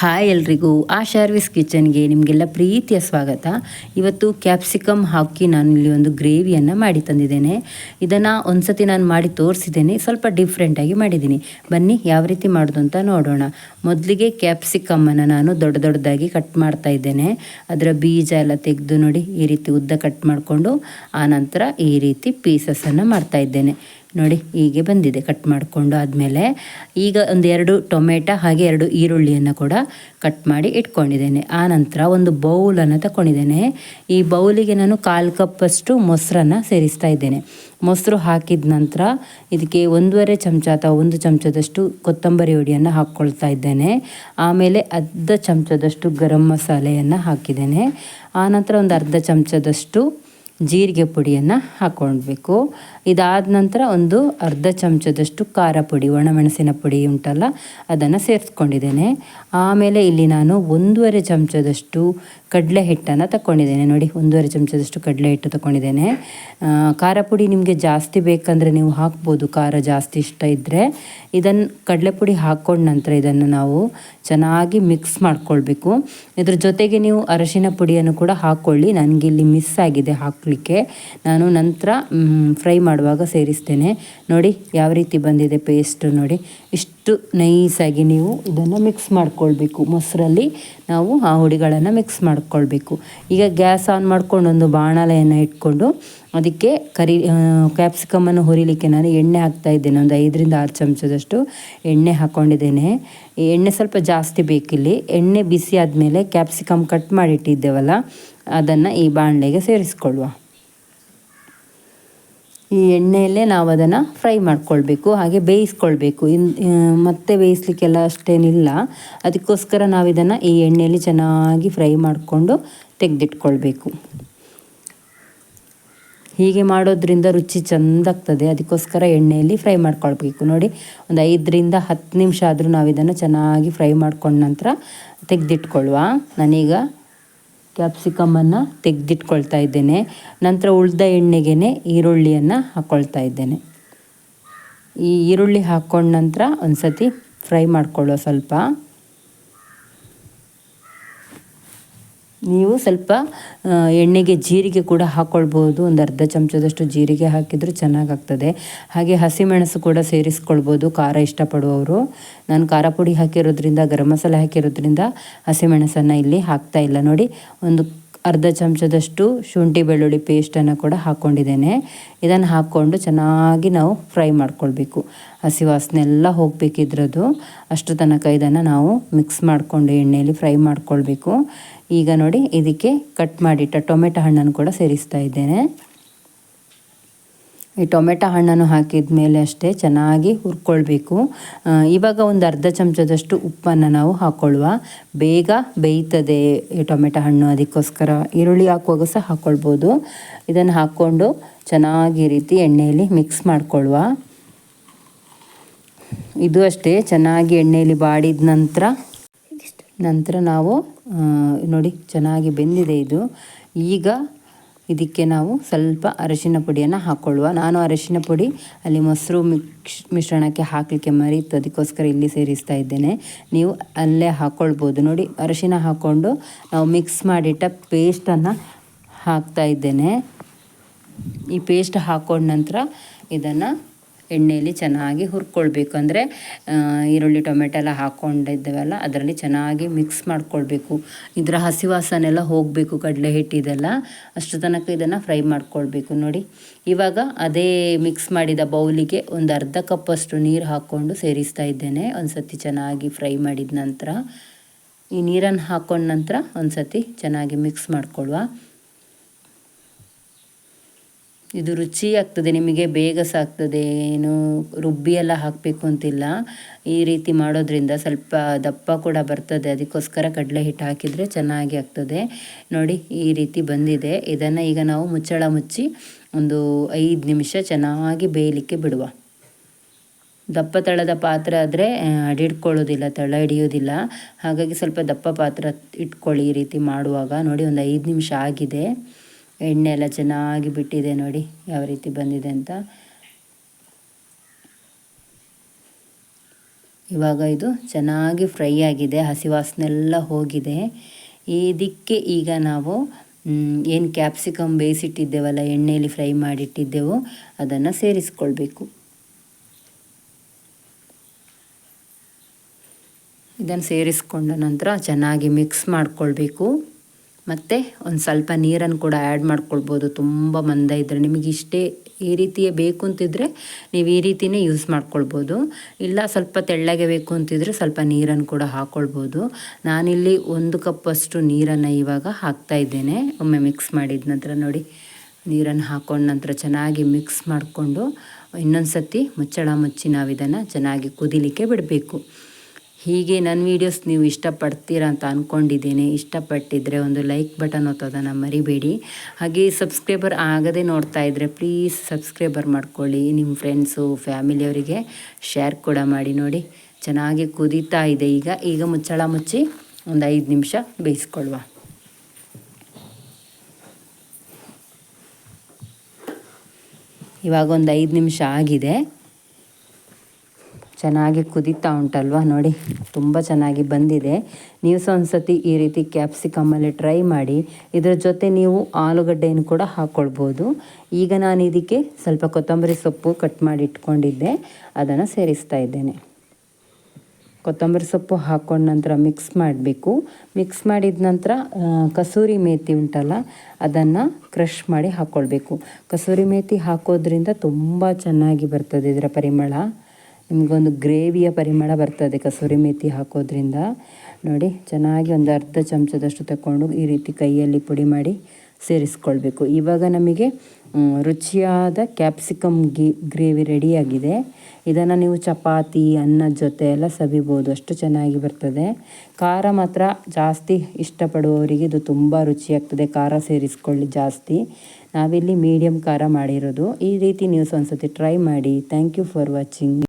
Hi ಎಲ್ರಿಗೂ. ಆ ಶರ್ವಿಸ್ ಕಿಚನ್ಗೆ ನಿಮಗೆಲ್ಲ ಪ್ರೀತಿಯ ಸ್ವಾಗತ. ಇವತ್ತು ಕ್ಯಾಪ್ಸಿಕಮ್ ಹಾಕಿ ನಾನು ಇಲ್ಲಿ ಒಂದು ಗ್ರೇವಿಯನ್ನು ಮಾಡಿ ತಂದಿದ್ದೇನೆ. ಇದನ್ನು ಒಂದ್ಸತಿ ನಾನು ಮಾಡಿ ತೋರಿಸಿದ್ದೇನೆ. ಸ್ವಲ್ಪ ಡಿಫ್ರೆಂಟಾಗಿ ಮಾಡಿದ್ದೀನಿ. ಬನ್ನಿ, ಯಾವ ರೀತಿ ಮಾಡೋದು ಅಂತ ನೋಡೋಣ. ಮೊದಲಿಗೆ ಕ್ಯಾಪ್ಸಿಕಮ್ಮನ್ನು ನಾನು ದೊಡ್ಡ ದೊಡ್ಡದಾಗಿ ಕಟ್ ಮಾಡ್ತಾ ಇದ್ದೇನೆ. ಅದರ ಬೀಜ ಎಲ್ಲ ತೆಗೆದು ನೋಡಿ ಈ ರೀತಿ ಉದ್ದ ಕಟ್ ಮಾಡಿಕೊಂಡು ಆನಂತರ ಈ ರೀತಿ ಪೀಸಸನ್ನು ಮಾಡ್ತಾ ಇದ್ದೇನೆ. ನೋಡಿ ಹೀಗೆ ಬಂದಿದೆ ಕಟ್ ಮಾಡಿಕೊಂಡು ಆದಮೇಲೆ ಈಗ ಒಂದು ಎರಡು ಟೊಮೆಟೊ ಹಾಗೆ ಎರಡು ಈರುಳ್ಳಿಯನ್ನು ಕೂಡ ಕಟ್ ಮಾಡಿ ಇಟ್ಕೊಂಡಿದ್ದೇನೆ. ಆ ನಂತರ ಒಂದು ಬೌಲನ್ನು ತಗೊಂಡಿದ್ದೇನೆ ಈ ಬೌಲಿಗೆ ನಾನು ಕಾಲು ಕಪ್ಪಷ್ಟು ಮೊಸರನ್ನು ಸೇರಿಸ್ತಾ ಇದ್ದೇನೆ. ಮೊಸರು ಹಾಕಿದ ನಂತರ ಇದಕ್ಕೆ ಒಂದೂವರೆ ಚಮಚ ಅಥವಾ ಒಂದು ಚಮಚದಷ್ಟು ಕೊತ್ತಂಬರಿ ಹುಡಿಯನ್ನು ಹಾಕ್ಕೊಳ್ತಾ ಇದ್ದೇನೆ. ಆಮೇಲೆ ಅರ್ಧ ಚಮಚದಷ್ಟು ಗರಂ ಮಸಾಲೆಯನ್ನು ಹಾಕಿದ್ದೇನೆ. ಆನಂತರ ಒಂದು ಅರ್ಧ ಚಮಚದಷ್ಟು ಜೀರಿಗೆ ಪುಡಿಯನ್ನು ಹಾಕ್ಕೊಳ್ಬೇಕು ಇದಾದ ನಂತರ ಒಂದು ಅರ್ಧ ಚಮಚದಷ್ಟು ಖಾರ ಪುಡಿ, ಒಣಮೆಣಸಿನ ಪುಡಿ ಉಂಟಲ್ಲ, ಅದನ್ನು ಸೇರಿಸ್ಕೊಂಡಿದ್ದೇನೆ. ಆಮೇಲೆ ಇಲ್ಲಿ ನಾನು ಒಂದೂವರೆ ಚಮಚದಷ್ಟು ಕಡಲೆ ಹಿಟ್ಟನ್ನು ತಗೊಂಡಿದ್ದೇನೆ ನೋಡಿ, ಒಂದೂವರೆ ಚಮಚದಷ್ಟು ಕಡಲೆ ಹಿಟ್ಟು ತಗೊಂಡಿದ್ದೇನೆ ಖಾರ ಪುಡಿ ನಿಮಗೆ ಜಾಸ್ತಿ ಬೇಕಂದರೆ ನೀವು ಹಾಕ್ಬೋದು. ಖಾರ ಜಾಸ್ತಿ ಇಷ್ಟ ಇದ್ದರೆ ಇದನ್ನು ಕಡಲೆ ಪುಡಿ ಹಾಕ್ಕೊಂಡ ನಂತರ ಇದನ್ನು ನಾವು ಚೆನ್ನಾಗಿ ಮಿಕ್ಸ್ ಮಾಡ್ಕೊಳ್ಬೇಕು. ಇದ್ರ ಜೊತೆಗೆ ನೀವು ಅರಶಿನ ಪುಡಿಯನ್ನು ಕೂಡ ಹಾಕ್ಕೊಳ್ಳಿ ನನಗೆ ಇಲ್ಲಿ ಮಿಸ್ ಆಗಿದೆ ಹಾಕಲಿಕ್ಕೆ ನಾನು ನಂತರ ಫ್ರೈ ಮಾಡುವಾಗ ಸೇರಿಸ್ತೇನೆ. ನೋಡಿ, ಯಾವ ರೀತಿ ಬಂದಿದೆ ಪೇಸ್ಟು ನೋಡಿ. ಇಷ್ಟು ನೈಸಾಗಿ ನೀವು ಇದನ್ನು ಮಿಕ್ಸ್ ಮಾಡ್ಕೊಳ್ಬೇಕು. ಮೊಸರಲ್ಲಿ ನಾವು ಆ ಹುಡಿಗಳನ್ನು ಮಿಕ್ಸ್ ಮಾಡ್ಕೊಳ್ಬೇಕು. ಈಗ ಗ್ಯಾಸ್ ಆನ್ ಮಾಡ್ಕೊಂಡು ಒಂದು ಬಾಣಲೆಯನ್ನು ಇಟ್ಕೊಂಡು ಅದಕ್ಕೆ ಕರಿ ಕ್ಯಾಪ್ಸಿಕಮನ್ನು ಹುರಿಲಿಕ್ಕೆ ನಾನು ಎಣ್ಣೆ ಹಾಕ್ತಾ ಇದ್ದೇನೆ. ಒಂದು ಐದರಿಂದ ಆರು ಚಮಚದಷ್ಟು ಎಣ್ಣೆ ಹಾಕ್ಕೊಂಡಿದ್ದೇನೆ ಎಣ್ಣೆ ಸ್ವಲ್ಪ ಜಾಸ್ತಿ ಬೇಕಿಲ್ಲಿ. ಎಣ್ಣೆ ಬಿಸಿ ಆದಮೇಲೆ ಕ್ಯಾಪ್ಸಿಕಮ್ ಕಟ್ ಮಾಡಿಟ್ಟಿದ್ದೇವಲ್ಲ ಅದನ್ನು ಈ ಬಾಣಲೆಗೆ ಸೇರಿಸ್ಕೊಳ್ಳುವ. ಈ ಎಣ್ಣೆಯಲ್ಲೇ ನಾವು ಅದನ್ನು ಫ್ರೈ ಮಾಡ್ಕೊಳ್ಬೇಕು, ಹಾಗೆ ಬೇಯಿಸ್ಕೊಳ್ಬೇಕು. ಇನ್ ಮತ್ತೆ ಬೇಯಿಸ್ಲಿಕ್ಕೆಲ್ಲ ಅಷ್ಟೇನಿಲ್ಲ. ಅದಕ್ಕೋಸ್ಕರ ನಾವು ಇದನ್ನು ಈ ಎಣ್ಣೆಯಲ್ಲಿ ಚೆನ್ನಾಗಿ ಫ್ರೈ ಮಾಡಿಕೊಂಡು ತೆಗೆದಿಟ್ಕೊಳ್ಬೇಕು. ಹೀಗೆ ಮಾಡೋದ್ರಿಂದ ರುಚಿ ಚೆಂದಾಗ್ತದೆ. ಅದಕ್ಕೋಸ್ಕರ ಎಣ್ಣೆಯಲ್ಲಿ ಫ್ರೈ ಮಾಡ್ಕೊಳ್ಬೇಕು. ನೋಡಿ, ಒಂದು ಐದರಿಂದ ಹತ್ತು ನಿಮಿಷ ಆದರೂ ನಾವು ಇದನ್ನು ಚೆನ್ನಾಗಿ ಫ್ರೈ ಮಾಡ್ಕೊಂಡ ನಂತರ ತೆಗೆದಿಟ್ಕೊಳ್ಳುವ ನಾನೀಗ ಕ್ಯಾಪ್ಸಿಕಮನ್ನು ತೆಗೆದಿಟ್ಕೊಳ್ತಾ ಇದ್ದೇನೆ. ನಂತರ ಉಳ್ದ ಎಣ್ಣೆಗೆ ಈರುಳ್ಳಿಯನ್ನು ಹಾಕ್ಕೊಳ್ತಾ ಇದ್ದೇನೆ. ಈ ಈರುಳ್ಳಿ ಹಾಕ್ಕೊಂಡ ನಂತರ ಒಂದು ಸತಿ ಫ್ರೈ ಮಾಡಿಕೊಳ್ಳೋ ಸ್ವಲ್ಪ. ನೀವು ಸ್ವಲ್ಪ ಎಣ್ಣೆಗೆ ಜೀರಿಗೆ ಕೂಡ ಹಾಕ್ಕೊಳ್ಬೋದು ಒಂದು ಅರ್ಧ ಚಮಚದಷ್ಟು ಜೀರಿಗೆ ಹಾಕಿದರೂ ಚೆನ್ನಾಗಾಗ್ತದೆ. ಹಾಗೆ ಹಸಿಮೆಣಸು ಕೂಡ ಸೇರಿಸ್ಕೊಳ್ಬೋದು, ಖಾರ ಇಷ್ಟಪಡುವವರು. ನಾನು ಖಾರ ಪುಡಿ ಹಾಕಿರೋದ್ರಿಂದ, ಗರಂ ಮಸಾಲೆ ಹಾಕಿರೋದ್ರಿಂದ ಹಸಿಮೆಣಸನ್ನು ಇಲ್ಲಿ ಹಾಕ್ತಾ ಇಲ್ಲ. ನೋಡಿ, ಒಂದು ಅರ್ಧ ಚಮಚದಷ್ಟು ಶುಂಠಿ ಬೆಳ್ಳುಳ್ಳಿ ಪೇಸ್ಟನ್ನು ಕೂಡ ಹಾಕ್ಕೊಂಡಿದ್ದೇನೆ. ಇದನ್ನು ಹಾಕ್ಕೊಂಡು ಚೆನ್ನಾಗಿ ನಾವು ಫ್ರೈ ಮಾಡ್ಕೊಳ್ಬೇಕು. ಹಸಿ ವಾಸನೆ ಎಲ್ಲ ಹೋಗಬೇಕಿದ್ರದ್ದು ಅಷ್ಟು ತನಕ ಇದನ್ನು ನಾವು ಮಿಕ್ಸ್ ಮಾಡಿಕೊಂಡು ಎಣ್ಣೆಯಲ್ಲಿ ಫ್ರೈ ಮಾಡ್ಕೊಳ್ಬೇಕು. ಈಗ ನೋಡಿ ಇದಕ್ಕೆ ಕಟ್ ಮಾಡಿಟ್ಟ ಟೊಮೆಟೊ ಹಣ್ಣನ್ನು ಕೂಡ ಸೇರಿಸ್ತಾ ಇದ್ದೇನೆ. ಈ ಟೊಮೆಟೊ ಹಣ್ಣನ್ನು ಹಾಕಿದ ಮೇಲೆ ಅಷ್ಟೇ ಚೆನ್ನಾಗಿ ಹುರ್ಕೊಳ್ಬೇಕು. ಇವಾಗ ಒಂದು ಅರ್ಧ ಚಮಚದಷ್ಟು ಉಪ್ಪನ್ನು ನಾವು ಹಾಕ್ಕೊಳ್ಳುವ ಬೇಗ ಬೇಯ್ತದೆ ಈ ಟೊಮೆಟೊ ಹಣ್ಣು, ಅದಕ್ಕೋಸ್ಕರ ಈರುಳ್ಳಿ ಹಾಕುವಾಗ ಸಹ ಹಾಕ್ಕೊಳ್ಬೋದು ಇದನ್ನು ಹಾಕ್ಕೊಂಡು ಚೆನ್ನಾಗಿ ರೀತಿ ಎಣ್ಣೆಯಲ್ಲಿ ಮಿಕ್ಸ್ ಮಾಡಿಕೊಳ್ಳುವ. ಇದು ಅಷ್ಟೇ, ಚೆನ್ನಾಗಿ ಎಣ್ಣೆಯಲ್ಲಿ ಬಾಡಿದ ನಂತರ ನಂತರ ನಾವು ನೋಡಿ, ಚೆನ್ನಾಗಿ ಬೆಂದಿದೆ ಇದು. ಈಗ ಇದಕ್ಕೆ ನಾವು ಸ್ವಲ್ಪ ಅರಶಿನ ಪುಡಿಯನ್ನು ಹಾಕ್ಕೊಳ್ಳುವ ನಾನು ಅರಶಿನ ಪುಡಿ ಅಲ್ಲಿ ಮೊಸರು ಮಿಕ್ಸ್ ಮಿಶ್ರಣಕ್ಕೆ ಹಾಕಲಿಕ್ಕೆ ಮರೀತು, ಅದಕ್ಕೋಸ್ಕರ ಇಲ್ಲಿ ಸೇರಿಸ್ತಾ ಇದ್ದೇನೆ. ನೀವು ಅಲ್ಲೇ ಹಾಕ್ಕೊಳ್ಬೋದು ನೋಡಿ, ಅರಶಿನ ಹಾಕ್ಕೊಂಡು ನಾವು ಮಿಕ್ಸ್ ಮಾಡಿಟ್ಟ ಪೇಸ್ಟನ್ನು ಹಾಕ್ತಾ ಇದ್ದೇನೆ. ಈ ಪೇಸ್ಟ್ ಹಾಕ್ಕೊಂಡ ನಂತರ ಇದನ್ನು ಎಣ್ಣೆಯಲ್ಲಿ ಚೆನ್ನಾಗಿ ಹುರ್ಕೊಳ್ಬೇಕು. ಅಂದರೆ ಈರುಳ್ಳಿ, ಟೊಮೆಟೊ ಎಲ್ಲ ಹಾಕ್ಕೊಂಡಿದ್ದೇವಲ್ಲ ಅದರಲ್ಲಿ ಚೆನ್ನಾಗಿ ಮಿಕ್ಸ್ ಮಾಡ್ಕೊಳ್ಬೇಕು. ಇದರ ಹಸಿ ವಾಸನೆ ಎಲ್ಲ ಹೋಗಬೇಕು, ಕಡಲೆ ಹಿಟ್ಟಿದೆಲ್ಲ ಅಷ್ಟು ತನಕ ಇದನ್ನು ಫ್ರೈ ಮಾಡ್ಕೊಳ್ಬೇಕು ನೋಡಿ. ಇವಾಗ ಅದೇ ಮಿಕ್ಸ್ ಮಾಡಿದ ಬೌಲಿಗೆ ಒಂದು ಅರ್ಧ ಕಪ್ಪಷ್ಟು ನೀರು ಹಾಕ್ಕೊಂಡು ಸೇರಿಸ್ತಾ ಇದ್ದೇನೆ. ಒಂದು ಸತಿ ಚೆನ್ನಾಗಿ ಫ್ರೈ ಮಾಡಿದ ನಂತರ, ಈ ನೀರನ್ನು ಹಾಕ್ಕೊಂಡ ನಂತರ ಒಂದು ಸತಿ ಚೆನ್ನಾಗಿ ಮಿಕ್ಸ್ ಮಾಡ್ಕೊಳ್ಳುವ ಇದು ರುಚಿ ಆಗ್ತದೆ ನಿಮಗೆ ಬೇಗ ಸಾಕ್ತದೆ ಏನು ರುಬ್ಬಿ ಎಲ್ಲ ಹಾಕಬೇಕು ಅಂತಿಲ್ಲ. ಈ ರೀತಿ ಮಾಡೋದ್ರಿಂದ ಸ್ವಲ್ಪ ದಪ್ಪ ಕೂಡ ಬರ್ತದೆ, ಅದಕ್ಕೋಸ್ಕರ ಕಡಲೆ ಹಿಟ್ಟು ಹಾಕಿದರೆ ಚೆನ್ನಾಗಿ ಆಗ್ತದೆ. ನೋಡಿ, ಈ ರೀತಿ ಬಂದಿದೆ. ಇದನ್ನು ಈಗ ನಾವು ಮುಚ್ಚಳ ಮುಚ್ಚಿ ಒಂದು ಐದು ನಿಮಿಷ ಚೆನ್ನಾಗಿ ಬೇಯಲಿಕ್ಕೆ ಬಿಡುವ. ದಪ್ಪ ತಳದ ಪಾತ್ರೆ ಆದರೆ ಅಡಿಡ್ಕೊಳ್ಳೋದಿಲ್ಲ ತಳ ಹಿಡಿಯೋದಿಲ್ಲ. ಹಾಗಾಗಿ ಸ್ವಲ್ಪ ದಪ್ಪ ಪಾತ್ರ ಇಟ್ಕೊಳ್ಳಿ ಈ ರೀತಿ ಮಾಡುವಾಗ. ನೋಡಿ, ಒಂದು ಐದು ನಿಮಿಷ ಆಗಿದೆ. ಎಣ್ಣೆ ಎಲ್ಲ ಚೆನ್ನಾಗಿ ಬಿಟ್ಟಿದೆ ನೋಡಿ, ಯಾವ ರೀತಿ ಬಂದಿದೆ ಅಂತ. ಇವಾಗ ಇದು ಚೆನ್ನಾಗಿ ಫ್ರೈ ಆಗಿದೆ, ಹಸಿ ವಾಸನೆ ಎಲ್ಲ ಹೋಗಿದೆ ಇದಕ್ಕೆ ಈಗ ನಾವು ಏನು ಕ್ಯಾಪ್ಸಿಕಮ್ ಬೇಯಿಸಿಟ್ಟಿದ್ದೇವಲ್ಲ, ಎಣ್ಣೆಯಲ್ಲಿ ಫ್ರೈ ಮಾಡಿಟ್ಟಿದ್ದೆವು, ಅದನ್ನು ಸೇರಿಸ್ಕೊಳ್ಬೇಕು. ಇದನ್ನು ಸೇರಿಸ್ಕೊಂಡ ನಂತರ ಚೆನ್ನಾಗಿ ಮಿಕ್ಸ್ ಮಾಡಿಕೊಳ್ಬೇಕು. ಮತ್ತು ಒಂದು ಸ್ವಲ್ಪ ನೀರನ್ನು ಕೂಡ ಆ್ಯಡ್ ಮಾಡ್ಕೊಳ್ಬೋದು. ತುಂಬ ಮಂದ ಇದ್ದರೆ ನಿಮಗೆ ಇಷ್ಟೇ ಈ ರೀತಿಯೇ ಬೇಕು ಅಂತಿದ್ರೆ ನೀವು ಈ ರೀತಿಯೇ ಯೂಸ್ ಮಾಡ್ಕೊಳ್ಬೋದು. ಇಲ್ಲ ಸ್ವಲ್ಪ ತೆಳ್ಳಗೆ ಬೇಕು ಅಂತಿದ್ರೆ ಸ್ವಲ್ಪ ನೀರನ್ನು ಕೂಡ ಹಾಕ್ಕೊಳ್ಬೋದು ನಾನಿಲ್ಲಿ ಒಂದು ಕಪ್ಪಷ್ಟು ನೀರನ್ನು ಇವಾಗ ಹಾಕ್ತಾ ಇದ್ದೇನೆ. ಒಮ್ಮೆ ಮಿಕ್ಸ್ ಮಾಡಿದ ನಂತರ ನೋಡಿ, ನೀರನ್ನು ಹಾಕೊಂಡ ನಂತರ ಚೆನ್ನಾಗಿ ಮಿಕ್ಸ್ ಮಾಡಿಕೊಂಡು ಇನ್ನೊಂದು ಸತಿ ಮುಚ್ಚಳ ಮುಚ್ಚಿ ನಾವು ಇದನ್ನು ಚೆನ್ನಾಗಿ ಕುದಿಲಿಕ್ಕೆ ಬಿಡಬೇಕು. ಹೀಗೆ ನನ್ನ ವೀಡಿಯೋಸ್ ನೀವು ಇಷ್ಟಪಡ್ತೀರಾ ಅಂತ ಅಂದ್ಕೊಂಡಿದ್ದೀನಿ ಇಷ್ಟಪಟ್ಟಿದ್ದರೆ ಒಂದು ಲೈಕ್ ಬಟನ್ ಒತ್ತೋದನ್ನು ಮರಿಬೇಡಿ. ಹಾಗೆ ಸಬ್ಸ್ಕ್ರೈಬರ್ ಆಗದೆ ನೋಡ್ತಾ ಇದ್ದರೆ ಪ್ಲೀಸ್ ಸಬ್ಸ್ಕ್ರೈಬರ್ ಮಾಡ್ಕೊಳ್ಳಿ. ನಿಮ್ಮ ಫ್ರೆಂಡ್ಸು ಫ್ಯಾಮಿಲಿಯವರಿಗೆ ಶೇರ್ ಕೂಡ ಮಾಡಿ ನೋಡಿ. ಚೆನ್ನಾಗಿ ಕುದೀತಾ ಇದೆ ಈಗ. ಈಗ ಮುಚ್ಚಳ ಮುಚ್ಚಿ ಒಂದು ಐದು ನಿಮಿಷ ಬೇಯಿಸ್ಕೊಳ್ವ ಇವಾಗ ಒಂದು ಐದು ನಿಮಿಷ ಆಗಿದೆ. ಚೆನ್ನಾಗಿ ಕುದೀತಾ ಉಂಟಲ್ವ ನೋಡಿ. ತುಂಬ ಚೆನ್ನಾಗಿ ಬಂದಿದೆ. ನೀವು ಸಹ ಒಂದು ಸತಿ ಈ ರೀತಿ ಕ್ಯಾಪ್ಸಿಕಮ್ಮಲ್ಲಿ ಟ್ರೈ ಮಾಡಿ. ಇದರ ಜೊತೆ ನೀವು ಆಲೂಗಡ್ಡೆಯನ್ನು ಕೂಡ ಹಾಕ್ಕೊಳ್ಬೋದು ಈಗ ನಾನು ಇದಕ್ಕೆ ಸ್ವಲ್ಪ ಕೊತ್ತಂಬರಿ ಸೊಪ್ಪು ಕಟ್ ಮಾಡಿ ಇಟ್ಕೊಂಡಿದ್ದೆ. ಅದನ್ನು ಸೇರಿಸ್ತಾ ಇದ್ದೇನೆ. ಕೊತ್ತಂಬರಿ ಸೊಪ್ಪು ಹಾಕ್ಕೊಂಡ ನಂತರ ಮಿಕ್ಸ್ ಮಾಡಬೇಕು. ಮಿಕ್ಸ್ ಮಾಡಿದ ನಂತರ ಕಸೂರಿ ಮೇತಿ ಉಂಟಲ್ಲ, ಅದನ್ನು ಕ್ರಷ್ ಮಾಡಿ ಹಾಕ್ಕೊಳ್ಬೇಕು ಕಸೂರಿ ಮೇಥಿ ಹಾಕೋದ್ರಿಂದ ತುಂಬ ಚೆನ್ನಾಗಿ ಬರ್ತದೆ ಇದರ ಪರಿಮಳ. ನಿಮಗೊಂದು ಗ್ರೇವಿಯ ಪರಿಮಳ ಬರ್ತದೆ, ಕಸೂರಿ ಮೇತಿ ಹಾಕೋದ್ರಿಂದ. ನೋಡಿ, ಚೆನ್ನಾಗಿ ಒಂದು ಅರ್ಧ ಚಮಚದಷ್ಟು ತಗೊಂಡು ಈ ರೀತಿ ಕೈಯಲ್ಲಿ ಪುಡಿ ಮಾಡಿ ಸೇರಿಸ್ಕೊಳ್ಬೇಕು. ಇವಾಗ ನಮಗೆ ರುಚಿಯಾದ ಕ್ಯಾಪ್ಸಿಕಮ್ ಗಿ, ಗ್ರೇವಿ ರೆಡಿಯಾಗಿದೆ. ಇದನ್ನು ನೀವು ಚಪಾತಿ ಅನ್ನದ ಜೊತೆ ಎಲ್ಲ ಸವಿಬೋದು, ಅಷ್ಟು ಚೆನ್ನಾಗಿ ಬರ್ತದೆ. ಖಾರ ಮಾತ್ರ ಜಾಸ್ತಿ ಇಷ್ಟಪಡುವವರಿಗೆ ಇದು ತುಂಬ ರುಚಿಯಾಗ್ತದೆ, ಖಾರ ಸೇರಿಸ್ಕೊಳ್ಳಿ ಜಾಸ್ತಿ. ನಾವಿಲ್ಲಿ ಮೀಡಿಯಮ್ ಖಾರ ಮಾಡಿರೋದು. ಈ ರೀತಿ ನೀವು ಒಂದು ಟ್ರೈ ಮಾಡಿ. Thank you for watching